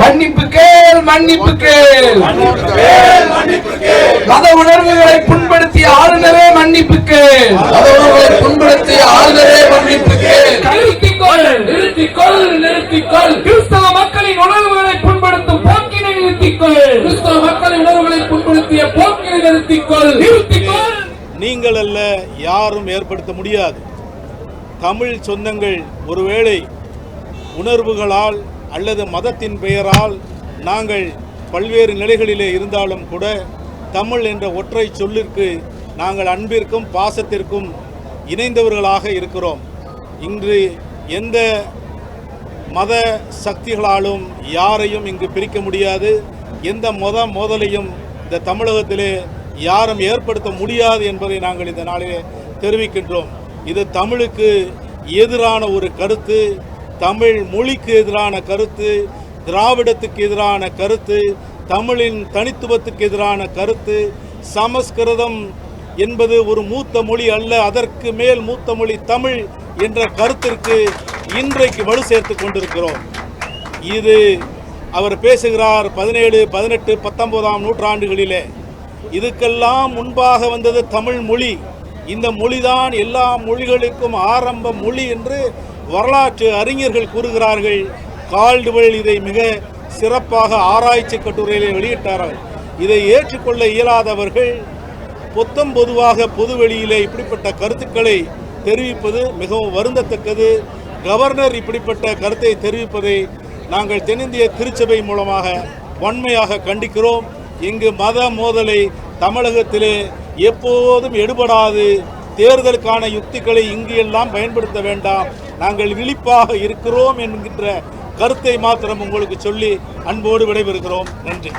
மன்னிப்பு கேள் மன்னிப்பு கேள். மத உணர்வுகளை புண்படுத்திய ஆளுநரே மன்னிப்பு கேள். மதவர்களை புண்படுத்திய ஆளுநரே மன்னிப்பு கேள் நிறுத்திக்கொள் நிறுத்திக்கொள் நிறுத்திக்கொள் கிறிஸ்தவ மக்களின் உணர்வுகளை புண்படுத்தும் போக்கினை நிறுத்திக்கொள் கிறிஸ்தவ மக்களின் உணர்வுகளை புண்படுத்திய போக்கினை நிறுத்திக்கொள் நிறுத்திக்கொள் நீங்கள் அல்ல யாரும் ஏற்படுத்த முடியாது. தமிழ் சொந்தங்கள் ஒருவேளை உணர்வுகளால் அல்லது மதத்தின் பெயரால் நாங்கள் பல்வேறு நிலைகளிலே இருந்தாலும் கூட தமிழ் என்ற ஒற்றை சொல்லிற்கு நாங்கள் அன்பிற்கும் பாசத்திற்கும் இணைந்தவர்களாக இருக்கிறோம். இன்று எந்த மத சக்திகளாலும் யாரையும் இங்கு பிரிக்க முடியாது. எந்த மத மோதலையும் இந்த தமிழகத்திலே யாரும் ஏற்படுத்த முடியாது என்பதை நாங்கள் இந்த நாளிலே தெரிவிக்கின்றோம். இது தமிழுக்கு எதிரான ஒரு கருத்து. தமிழ் மொழிக்கு எதிரான கருத்து திராவிடத்துக்கு எதிரான கருத்து தமிழின் தனித்துவத்துக்கு எதிரான கருத்து சமஸ்கிருதம் என்பது ஒரு மூத்த மொழி அல்ல அதற்கு மேல் மூத்த மொழி தமிழ் என்ற கருத்திற்கு இன்றைக்கு வலு சேர்த்து கொண்டிருக்கிறோம். இது அவர் பேசுகிறார் பதினேழு பதினெட்டு பத்தொன்பதாம் நூற்றாண்டுகளிலே. இதுக்கெல்லாம் முன்பாக வந்தது தமிழ் மொழி. இந்த மொழிதான் எல்லா மொழிகளுக்கும் ஆரம்ப மொழி என்று வரலாற்று அறிஞர்கள் கூறுகிறார்கள். கால்டுவெல் இதை மிக சிறப்பாக ஆராய்ச்சி கட்டுரையிலே வெளியிட்டார்கள். இதை ஏற்றுக்கொள்ள இயலாதவர்கள் பொத்தம் பொதுவாக பொதுவெளியிலே இப்படிப்பட்ட கருத்துக்களை தெரிவிப்பது மிகவும் வருந்தத்தக்கது. கவர்னர் இப்படிப்பட்ட கருத்தை தெரிவிப்பதை நாங்கள் தென்னிந்திய திருச்சபை மூலமாக வன்மையாக கண்டிக்கிறோம். இங்கு மத மோதலை தமிழகத்திலே எப்போதும் எடுபடாது. தேர்தலுக்கான யுக்திகளை இங்கு எல்லாம் பயன்படுத்த வேண்டாம். நாங்கள் விழிப்பாக இருக்கிறோம் என்கின்ற கருத்தை மாத்திரம் உங்களுக்கு சொல்லி அன்போடு விடைபெறுகிறோம். நன்றி.